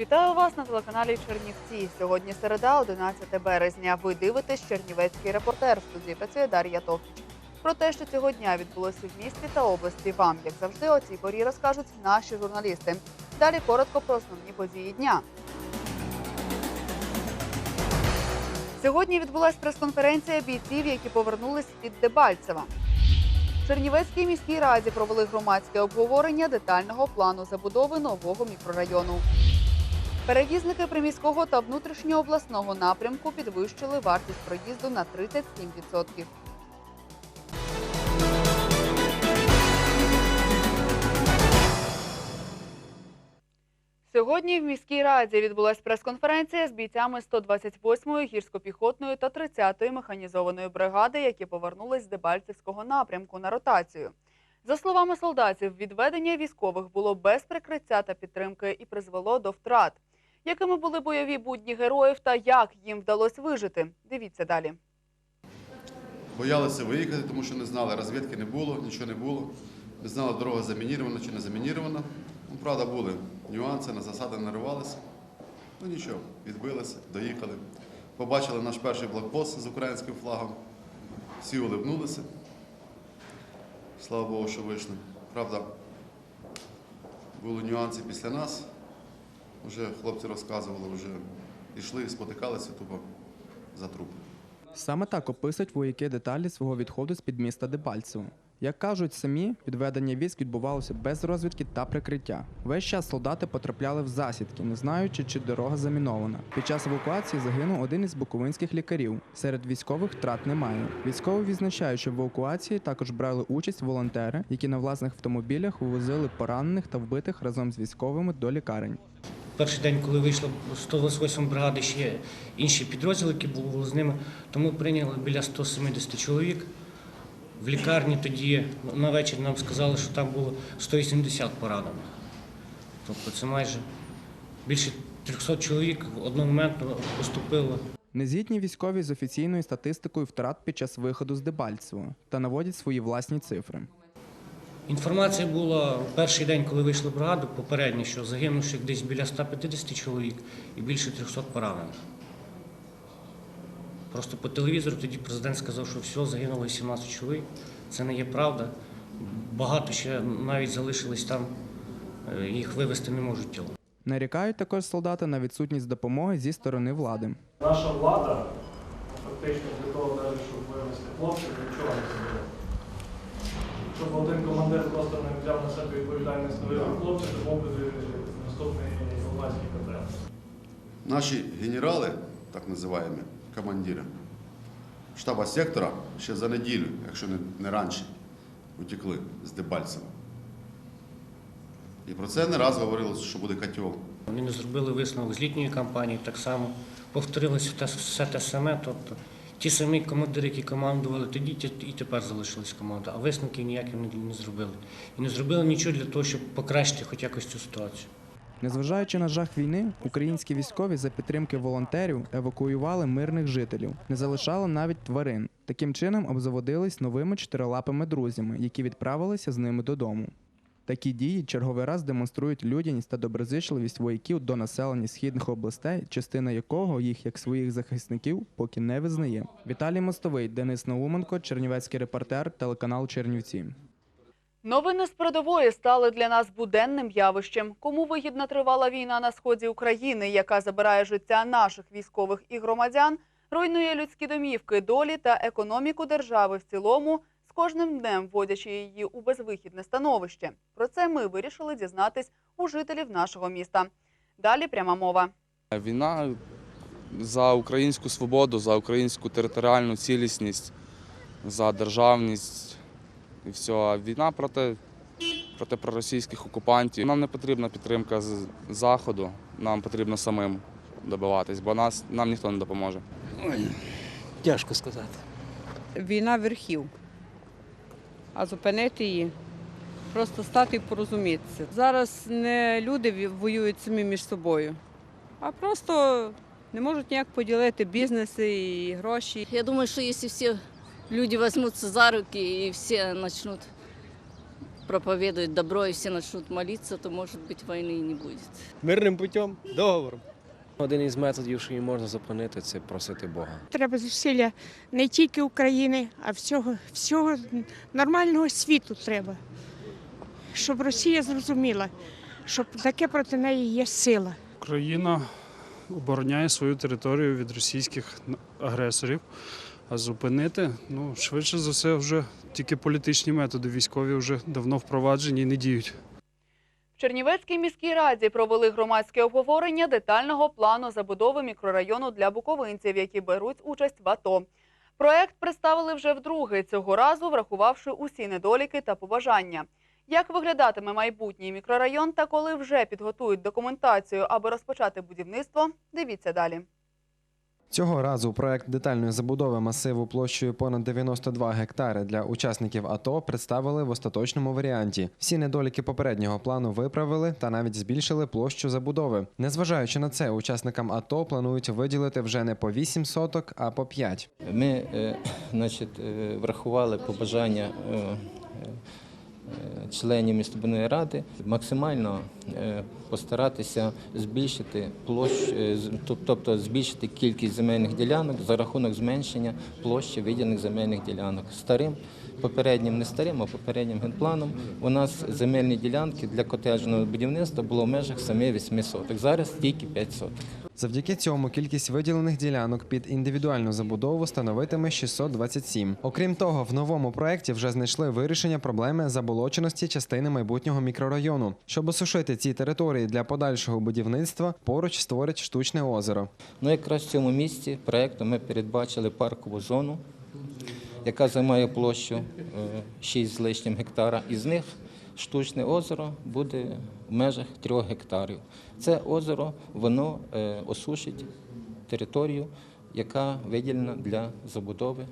Вітаю вас на телеканалі Чернівці. Сьогодні середа, 11 березня. Ви дивитесь Чернівецький репортер. В студії працює Дар'я Товпіч. Про те, що цього дня відбулося в місті та області, вам, як завжди, о цій порі розкажуть наші журналісти. Далі коротко про основні події дня. Сьогодні відбулася прес-конференція бійців, які повернулись під Дебальцева. В Чернівецькій міській раді провели громадське обговорення детального плану забудови нового мікрорайону. Перевізники приміського та внутрішньообласного напрямку підвищили вартість проїзду на 37%. Сьогодні в міській раді відбулася прес-конференція з бійцями 128-ї гірсько-піхотної та 30-ї механізованої бригади, які повернулись з Дебальцевського напрямку на ротацію. За словами солдатів, відведення військових було без прикриття та підтримки і призвело до втрат. Якими були бойові будні героїв та як їм вдалося вижити? Дивіться далі. Боялися виїхати, тому що не знали, розвідки не було, нічого не було. Не знали, дорога замінірована чи не замінірована. Ну, правда, були нюанси, на засади наривалися. Ну нічого, відбилися, доїхали. Побачили наш перший блокпост з українським флагом. Всі улибнулися. Слава Богу, що вийшли. Правда, були нюанси після нас. Вже хлопці розказували, вже йшли, спотикалися тупо за труп. Саме так описують вояки деталі свого відходу з під міста Дебальцево. Як кажуть самі, відведення військ відбувалося без розвідки та прикриття. Весь час солдати потрапляли в засідки, не знаючи, чи дорога замінована. Під час евакуації загинув один із буковинських лікарів. Серед військових втрат немає. Військові відзначають, що в евакуації також брали участь волонтери, які на власних автомобілях вивозили поранених та вбитих разом з військовими до лікарень. Перший день, коли вийшла 128 бригади, ще інші підрозділи, які були з ними, то ми прийняли біля 170 чоловік. В лікарні тоді на вечір нам сказали, що там було 180 поранених. Тобто це майже більше 300 чоловік в одномоментно поступило. Незгідні військові з офіційною статистикою втрат під час виходу з Дебальцево та наводять свої власні цифри. Інформація була в перший день, коли вийшли бригади, попередньо, що загинувших десь біля 150 чоловік і більше 300 поранених. Просто по телевізору тоді президент сказав, що все, загинуло 18 чоловік. Це не є правда. Багато ще навіть залишились там, е, їх вивезти не можуть тіло. Нарікають також солдати на відсутність допомоги зі сторони влади. Наша влада фактично для того, навіть, щоб вивезти хлопців, нічого не зробила. Щоб один командир просто не взяв на себе відповідальність вивезти хлопців, то був би наступний Ілванський КТР. Наші генерали, так називаємо, командири штаба сектора ще за неділю, якщо не, не раніше, утекли з Дебальцева. І про це не раз говорилося, що буде котел. Вони не зробили висновок з літньої кампанії, так само повторилося все те саме. Тобто ті самі командири, які командували тоді, і тепер залишились команда, а висновків ніяких не зробили. І не зробили нічого для того, щоб покращити хоч якось цю ситуацію. Незважаючи на жах війни, українські військові за підтримки волонтерів евакуювали мирних жителів, не залишали навіть тварин. Таким чином обзаводились новими чотирилапими друзями, які відправилися з ними додому. Такі дії черговий раз демонструють людяність та доброзичливість вояків до населення східних областей, частина якого їх як своїх захисників поки не визнає. Віталій Мостовий, Денис Науменко, Чернівецький репортер, телеканал Чернівці. Новини з передової стали для нас буденним явищем. Кому вигідна тривала війна на сході України, яка забирає життя наших військових і громадян, руйнує людські домівки, долі та економіку держави в цілому, з кожним днем вводячи її у безвихідне становище. Про це ми вирішили дізнатись у жителів нашого міста. Далі пряма мова. Війна за українську свободу, за українську територіальну цілісність, за державність і все. А війна проти, проти проросійських окупантів. Нам не потрібна підтримка з Заходу, нам потрібно самим добиватись, бо нас, нам ніхто не допоможе. Ой, тяжко сказати. війна верхів. А зупинити її просто стати і порозумітися. Зараз не люди воюють самі між собою, а просто не можуть ніяк поділити бізнеси і гроші. Я думаю, что если все люди возьмутся за руки и все начнут проповедуют добро и все начнут молиться, то, может быть, войны и не будет. Мирним путем, договором. Один із методів, що її можна зупинити, це просити Бога. Треба зусилля не тільки України, а всього, всього нормального світу треба. Щоб Росія зрозуміла, що таке проти неї є сила. Україна обороняє свою територію від російських агресорів. А зупинити, ну, швидше за все, вже тільки політичні методи військові вже давно впроваджені і не діють. Чернівецькій міській раді провели громадське обговорення детального плану забудови мікрорайону для буковинців, які беруть участь в АТО. Проект представили вже вдруге, цього разу врахувавши усі недоліки та побажання. Як виглядатиме майбутній мікрорайон та коли вже підготують документацію, аби розпочати будівництво, дивіться далі. Цього разу проект детальної забудови масиву площею понад 92 гектари для учасників АТО представили в остаточному варіанті. Всі недоліки попереднього плану виправили та навіть збільшили площу забудови. Незважаючи на це, учасникам АТО планують виділити вже не по 8 соток, а по 5. Ми е, значить, е, врахували побажання е, членів містобудівної ради максимально е, постаратися збільшити площу, е, тобто збільшити кількість земельних ділянок за рахунок зменшення площі виділених земельних ділянок. Старим попереднім, не старим, а попереднім генпланом у нас земельні ділянки для котеджного будівництва було в межах 7-8 соток. Зараз тільки 5 соток. Завдяки цьому кількість виділених ділянок під індивідуальну забудову становитиме 627. Окрім того, в новому проєкті вже знайшли вирішення проблеми заболоченості частини майбутнього мікрорайону. Щоб осушити ці території для подальшого будівництва, поруч створять штучне озеро. Ну, якраз в цьому місці проєкту ми передбачили паркову зону, яка займає площу е, 6 з лишнім гектара. Із них штучне озеро буде в межах 3 гектарів. Це озеро воно е, осушить територію, яка виділена для забудови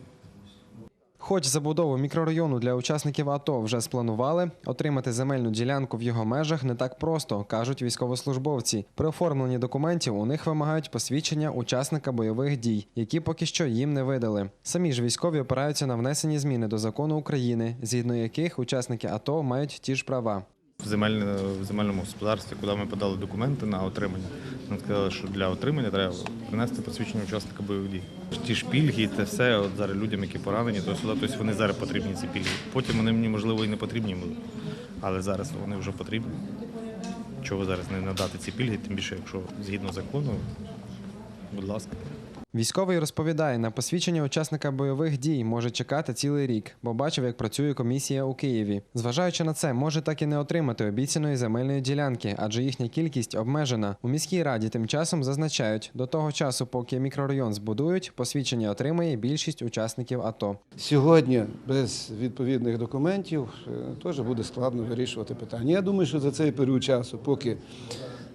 Хоч забудову мікрорайону для учасників АТО вже спланували, отримати земельну ділянку в його межах не так просто, кажуть військовослужбовці. При оформленні документів у них вимагають посвідчення учасника бойових дій, які поки що їм не видали. Самі ж військові опираються на внесені зміни до закону України, згідно яких учасники АТО мають ті ж права. В, земельному господарстві, куди ми подали документи на отримання. Нам сказали, що для отримання треба принести посвідчення учасника бойових дій. Ті ж пільги, це все от зараз людям, які поранені, то сюди, тобто вони зараз потрібні ці пільги. Потім вони мені можливо і не потрібні будуть, але зараз вони вже потрібні. Чого зараз не надати ці пільги, тим більше, якщо згідно закону, будь ласка. Військовий розповідає, на посвідчення учасника бойових дій може чекати цілий рік, бо бачив, як працює комісія у Києві. Зважаючи на це, може так і не отримати обіцяної земельної ділянки, адже їхня кількість обмежена. У міській раді тим часом зазначають, до того часу, поки мікрорайон збудують, посвідчення отримає більшість учасників АТО. Сьогодні без відповідних документів е, теж буде складно вирішувати питання. Я думаю, що за цей період часу, поки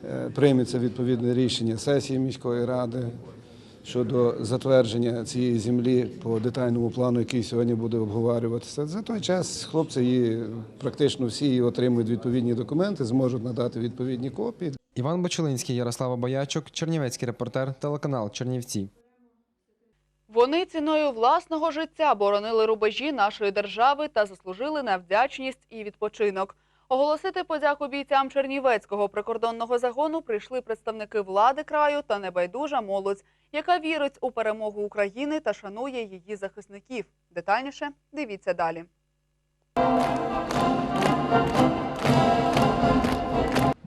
е, прийметься відповідне рішення сесії міської ради щодо затвердження цієї землі по детальному плану, який сьогодні буде обговорюватися, за той час хлопці її практично всі її отримують відповідні документи, зможуть надати відповідні копії. Іван Бочулинський, Ярослава Боячук, Чернівецький репортер, телеканал Чернівці. Вони ціною власного життя боронили рубежі нашої держави та заслужили на вдячність і відпочинок. Оголосити подяку бійцям Чернівецького прикордонного загону прийшли представники влади краю та небайдужа молодь, яка вірить у перемогу України та шанує її захисників. Детальніше дивіться далі.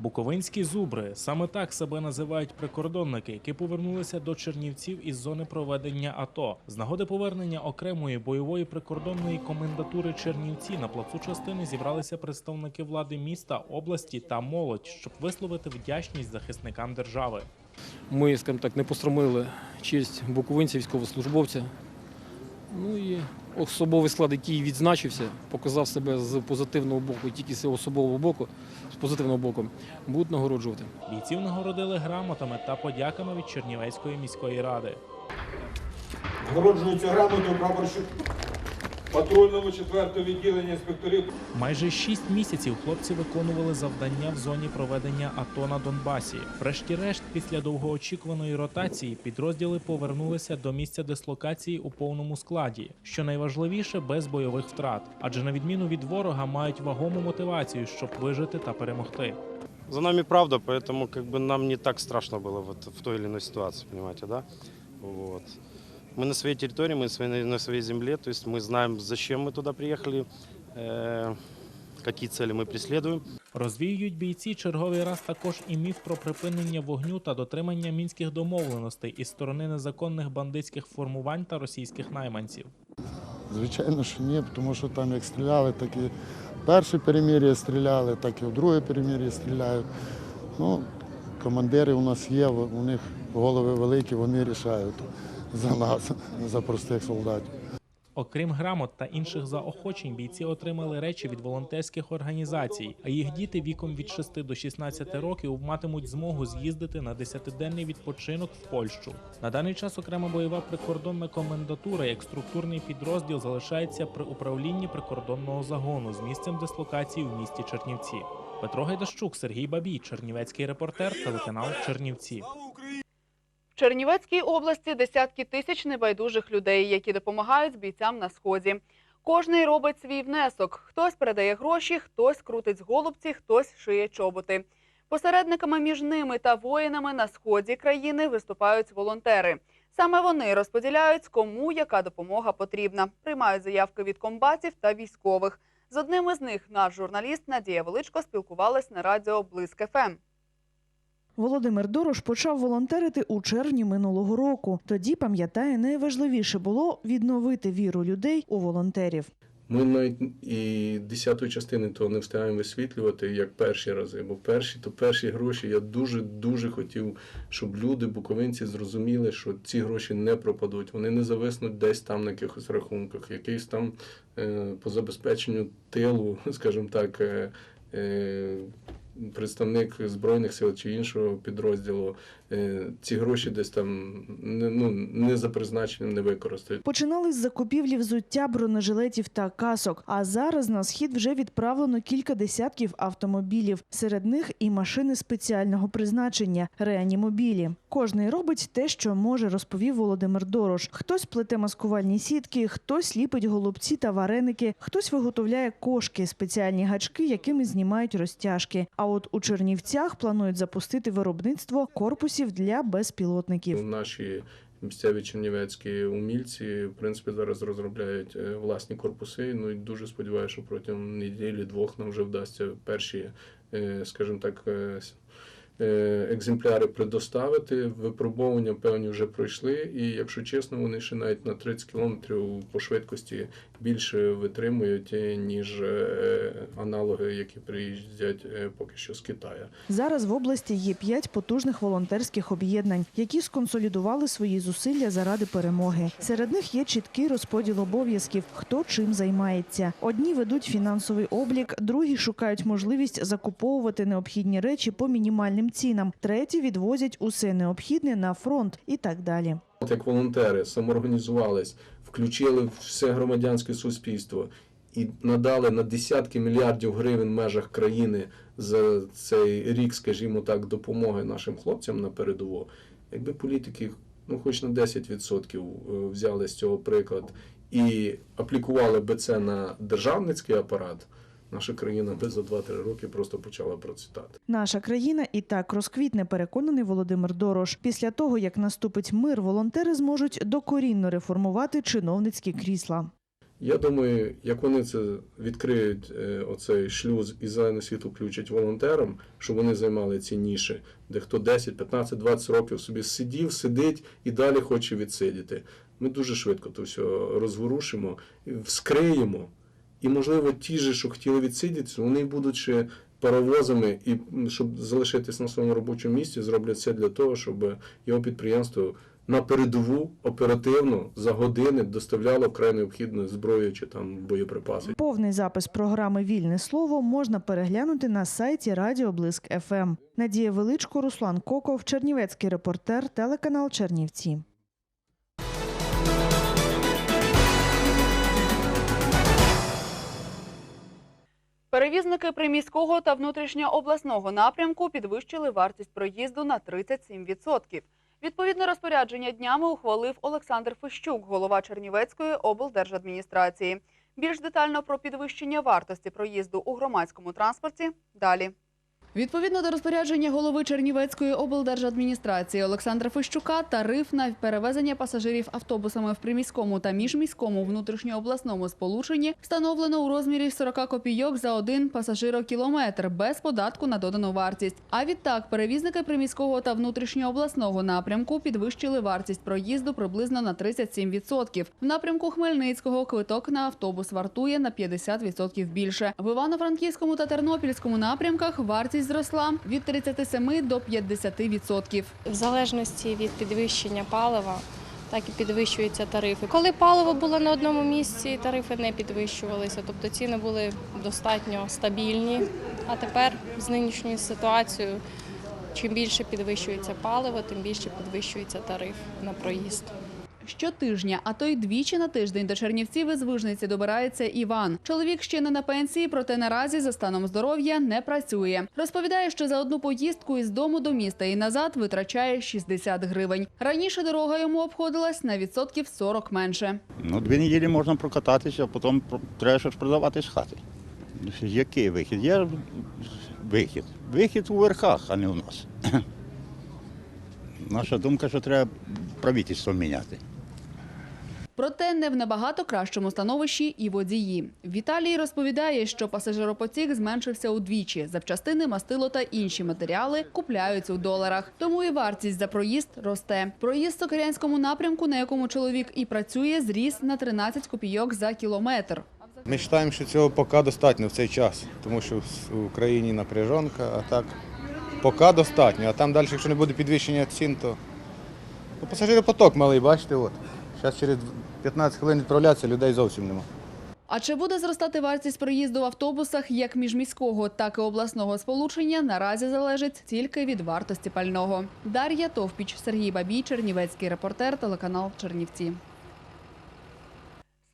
Буковинські зубри саме так себе називають прикордонники, які повернулися до Чернівців із зони проведення АТО. З нагоди повернення окремої бойової прикордонної комендатури Чернівці на плацу частини зібралися представники влади міста, області та молодь, щоб висловити вдячність захисникам держави. Ми, скажімо так, не постромили честь буковинця, військовослужбовця. Ну і особовий склад, який відзначився, показав себе з позитивного боку, тільки з особового боку, з позитивного боку, будуть нагороджувати. Бійців нагородили грамотами та подяками від Чернівецької міської ради. Нагороджують цю грамоту прапорщик патрульному 4 відділення інспекторів Майже шість місяців хлопці виконували завдання в зоні проведення АТО на Донбасі. Врешті-решт, після довгоочікуваної ротації, підрозділи повернулися до місця дислокації у повному складі, що найважливіше без бойових втрат, адже на відміну від ворога мають вагому мотивацію, щоб вижити та перемогти. За нами правда, поэтому как бы нам не так страшно было вот в той или иной ситуации, понимаете, да? Вот. Мы на своей территории, мы своей- на своей земле, то есть мы знаем, зачем мы туда приехали, э, какие цели мы преследуем. Розвіюють бійці черговий раз також і міф про припинення вогню та дотримання мінських домовленостей із сторони незаконних бандитських формувань та російських найманців. Звичайно, що ні, тому що там як стріляли, так і в перше перемір'я стріляли, так і в друге перемір'я стріляють. Ну, командири у нас є, у них голови великі, вони рішають за нас, за простих солдатів. Окрім грамот та інших заохочень, бійці отримали речі від волонтерських організацій, а їх діти віком від 6 до 16 років матимуть змогу з'їздити на 10-денний відпочинок в Польщу. На даний час окрема бойова прикордонна комендатура як структурний підрозділ залишається при управлінні прикордонного загону з місцем дислокації в місті Чернівці. Петро Гайдащук, Сергій Бабій, Чернівецький репортер, телеканал Чернівці. Чернівецькій області десятки тисяч небайдужих людей, які допомагають бійцям на сході. Кожний робить свій внесок. Хтось передає гроші, хтось крутить з голубці, хтось шиє чоботи. Посередниками між ними та воїнами на сході країни виступають волонтери. Саме вони розподіляють, кому яка допомога потрібна, приймають заявки від комбатів та військових. З одним із них наш журналіст Надія Величко спілкувалась на радіо Блиск Ем». ФМ. Володимир Дорош почав волонтерити у червні минулого року. Тоді пам'ятає, найважливіше було відновити віру людей у волонтерів. Ми навіть і десятої частини того не встигаємо висвітлювати як перші рази. Бо перші то перші гроші я дуже дуже хотів, щоб люди, буковинці, зрозуміли, що ці гроші не пропадуть. Вони не зависнуть десь там на якихось рахунках, якийсь там е, по забезпеченню тилу, скажімо так. Представник збройних сил чи іншого підрозділу ці гроші десь там ну не за призначенням не використають. Починали з закупівлі взуття, бронежилетів та касок. А зараз на схід вже відправлено кілька десятків автомобілів. Серед них і машини спеціального призначення реанімобілі. Кожний робить те, що може, розповів Володимир Дорош. Хтось плете маскувальні сітки, хтось ліпить голубці та вареники, хтось виготовляє кошки, спеціальні гачки, якими знімають розтяжки. А от у Чернівцях планують запустити виробництво корпусів для безпілотників. Наші місцеві чернівецькі умільці, в принципі, зараз розробляють е, власні корпуси. Ну і дуже сподіваюся, що протягом неділі-двох нам вже вдасться перші, е, скажімо так, е, екземпляри предоставити. Випробовування певні вже пройшли, і якщо чесно, вони ще навіть на 30 кілометрів по швидкості більше витримують, е, ніж е, аналоги, які приїздять е, поки що з Китаю. Зараз в області є п'ять потужних волонтерських об'єднань, які сконсолідували свої зусилля заради перемоги. Серед них є чіткий розподіл обов'язків, хто чим займається. Одні ведуть фінансовий облік, другі шукають можливість закуповувати необхідні речі по мінімальним цінам, треті відвозять усе необхідне на фронт і так далі. От як волонтери самоорганізувались, включили все громадянське суспільство і надали на десятки мільярдів гривень в межах країни за цей рік, скажімо так, допомоги нашим хлопцям на передову. Якби політики, ну хоч на 10% е, взяли з цього приклад і аплікували би це на державницький апарат, наша країна би за 2-3 роки просто почала процвітати. Наша країна і так розквітне, переконаний Володимир Дорош. Після того, як наступить мир, волонтери зможуть докорінно реформувати чиновницькі крісла. Я думаю, як вони це відкриють е, оцей шлюз і зелений світ включать волонтерам, щоб вони займали ці ніші, де хто 10, 15, 20 років собі сидів, сидить і далі хоче відсидіти. Ми дуже швидко то все розворушимо, вскриємо. І, можливо, ті ж, що хотіли відсидіти, вони будуть ще паровозами, і щоб залишитись на своєму робочому місці, зроблять все для того, щоб його підприємство на передову оперативно за години доставляло вкрай необхідну зброю чи там боєприпаси. Повний запис програми Вільне слово можна переглянути на сайті Радіо Блиск ФМ. Надія Величко, Руслан Коков, Чернівецький репортер, телеканал Чернівці. Перевізники приміського та внутрішньообласного напрямку підвищили вартість проїзду на 37%. Відповідне розпорядження днями ухвалив Олександр Фищук, голова Чернівецької облдержадміністрації. Більш детально про підвищення вартості проїзду у громадському транспорті далі. Відповідно до розпорядження голови Чернівецької облдержадміністрації Олександра Фищука, тариф на перевезення пасажирів автобусами в приміському та міжміському внутрішньообласному сполученні встановлено у розмірі 40 копійок за один пасажирокілометр без податку на додану вартість. А відтак перевізники приміського та внутрішньообласного напрямку підвищили вартість проїзду приблизно на 37%. В напрямку Хмельницького квиток на автобус вартує на 50% більше. В Івано-Франківському та Тернопільському напрямках вартість зросла від 37 до 50%. В залежності від підвищення палива, так і підвищуються тарифи. Коли паливо було на одному місці, тарифи не підвищувалися, тобто ціни були достатньо стабільні. А тепер з нинішньою ситуацією, чим більше підвищується паливо, тим більше підвищується тариф на проїзд. Щотижня, а то й двічі на тиждень до Чернівців із Вижниці добирається Іван. Чоловік ще не на пенсії, проте наразі за станом здоров'я не працює. Розповідає, що за одну поїздку із дому до міста і назад витрачає 60 гривень. Раніше дорога йому обходилась на відсотків 40 менше. Ну, дві неділі можна прокататися, а потім треба щось продавати з хати. Який вихід? Є вихід. Вихід у верхах, а не у нас. Наша думка, що треба правительство міняти. Проте не в набагато кращому становищі і водії. Віталій розповідає, що пасажиропотік зменшився удвічі. Запчастини, мастило та інші матеріали купляються у доларах. Тому і вартість за проїзд росте. Проїзд в Сокирянському напрямку, на якому чоловік і працює, зріс на 13 копійок за кілометр. Ми вважаємо, що цього поки достатньо в цей час, тому що в Україні напряжонка, а так поки достатньо. А там далі, якщо не буде підвищення цін, то ну, пасажиропоток малий, бачите, от. Зараз через 15 хвилин відправлятися, людей зовсім нема. А чи буде зростати вартість проїзду в автобусах як міжміського, так і обласного сполучення, наразі залежить тільки від вартості пального. Дар'я Товпіч, Сергій Бабій, Чернівецький репортер, телеканал Чернівці.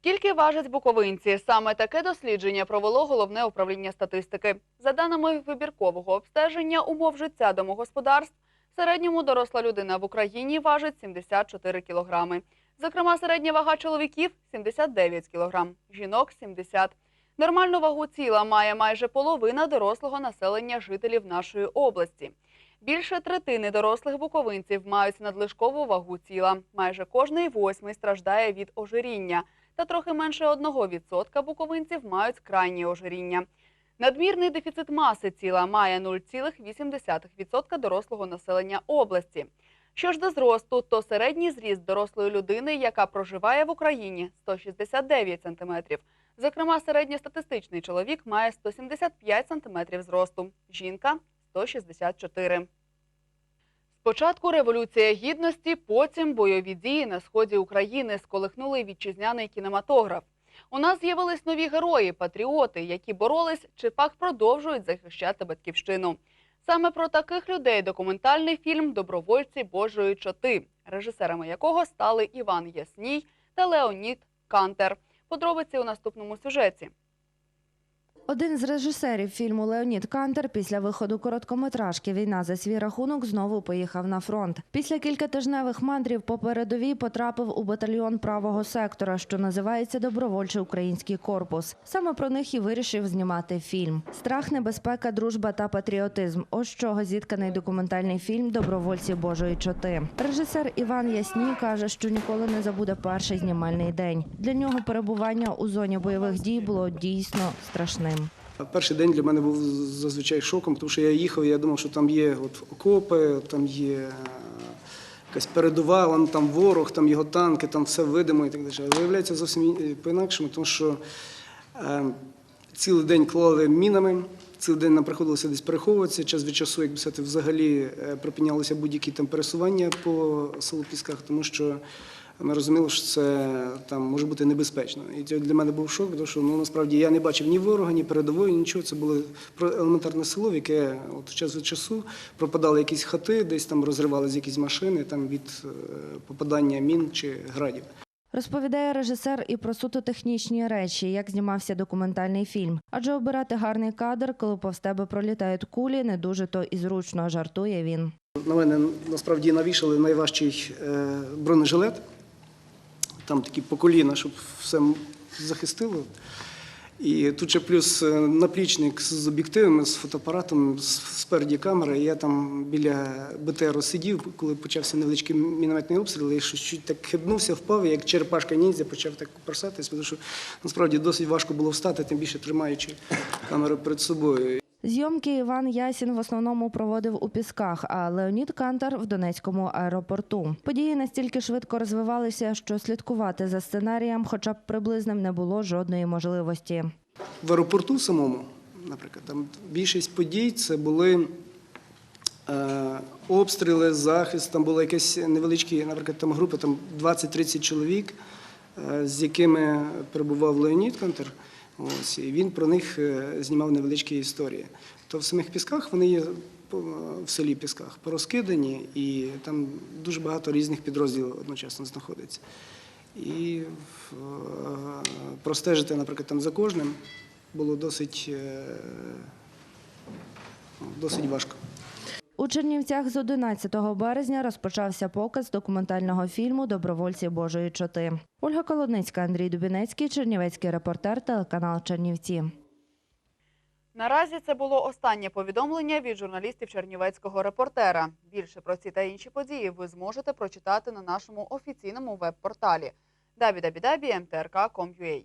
Скільки важать буковинці? Саме таке дослідження провело головне управління статистики. За даними вибіркового обстеження умов життя домогосподарств, в середньому доросла людина в Україні важить 74 кілограми. Зокрема, середня вага чоловіків 79 кілограм, жінок 70. Нормальну вагу тіла має майже половина дорослого населення жителів нашої області. Більше третини дорослих буковинців мають надлишкову вагу тіла. Майже кожний восьмий страждає від ожиріння, та трохи менше 1% буковинців мають крайнє ожиріння. Надмірний дефіцит маси тіла має 0,8% дорослого населення області. Що ж до зросту, то середній зріст дорослої людини, яка проживає в Україні, 169 см. Зокрема, середньостатистичний чоловік має 175 см зросту, жінка 164 Спочатку революція гідності, потім бойові дії на сході України сколихнули вітчизняний кінематограф. У нас з'явились нові герої, патріоти, які боролись чи пак продовжують захищати батьківщину. Саме про таких людей документальний фільм Добровольці Божої чоти, режисерами якого стали Іван Ясній та Леонід Кантер. Подробиці у наступному сюжеті. Один з режисерів фільму Леонід Кантер після виходу короткометражки Війна за свій рахунок знову поїхав на фронт. Після кількатижневих мандрів по передовій потрапив у батальйон правого сектора, що називається Добровольчий український корпус. Саме про них і вирішив знімати фільм. Страх, небезпека, дружба та патріотизм. Ось чого зітканий документальний фільм Добровольці Божої чоти. Режисер Іван Ясній каже, що ніколи не забуде перший знімальний день. Для нього перебування у зоні бойових дій було дійсно страшним. Перший день для мене був зазвичай шоком, тому що я їхав, і я думав, що там є от окопи, там є е, якась передова, вон там ворог, там його танки, там все видимо і так далі. А Виявляється зовсім по-інакшому, тому що е, цілий день клали мінами, цілий день нам приходилося десь переховуватися. Час від часу, як би сказати, взагалі е, припинялися будь-які там пересування по селу Пісках, тому що ми розуміли, що це там може бути небезпечно. І це для мене був шок, тому що ну насправді я не бачив ні ворога, ні передової, нічого. Це було про елементарне село, в яке от час від часу пропадали якісь хати, десь там розривалися якісь машини там від е, попадання мін чи градів. Розповідає режисер і про суто технічні речі, як знімався документальний фільм. Адже обирати гарний кадр, коли повз тебе пролітають кулі, не дуже то і зручно, жартує він. На мене насправді навішали найважчий е, бронежилет. Там такі по коліна, щоб все захистило. І тут ще плюс е, наплічник з об'єктивами, з фотоапаратом, спереді камери. Я там біля БТРу сидів, коли почався невеличкий мінометний обстріл, і щось так хибнувся, впав, і як черепашка ніндзя почав так персатись, тому що насправді досить важко було встати, тим більше тримаючи камеру перед собою. Зйомки Іван Ясін в основному проводив у Пісках, а Леонід Кантар в Донецькому аеропорту. Події настільки швидко розвивалися, що слідкувати за сценарієм, хоча б приблизним, не було жодної можливості. В аеропорту самому, наприклад, там більшість подій це були е, обстріли, захист, там були якісь невеличкі, наприклад, там групи, там 20-30 чоловік, е, з якими перебував Леонід Кантер. Ось, і він про них е, знімав невеличкі історії. То в самих пісках вони є в селі Пісках порозкидані, і там дуже багато різних підрозділів одночасно знаходиться. І е, простежити, наприклад, там за кожним було досить, е, досить важко. У Чернівцях з 11 березня розпочався показ документального фільму Добровольці Божої чоти. Ольга Колодницька, Андрій Дубінецький, Чернівецький репортер, телеканал Чернівці. Наразі це було останнє повідомлення від журналістів Чернівецького репортера. Більше про ці та інші події ви зможете прочитати на нашому офіційному веб-порталі www.mtrk.com.ua.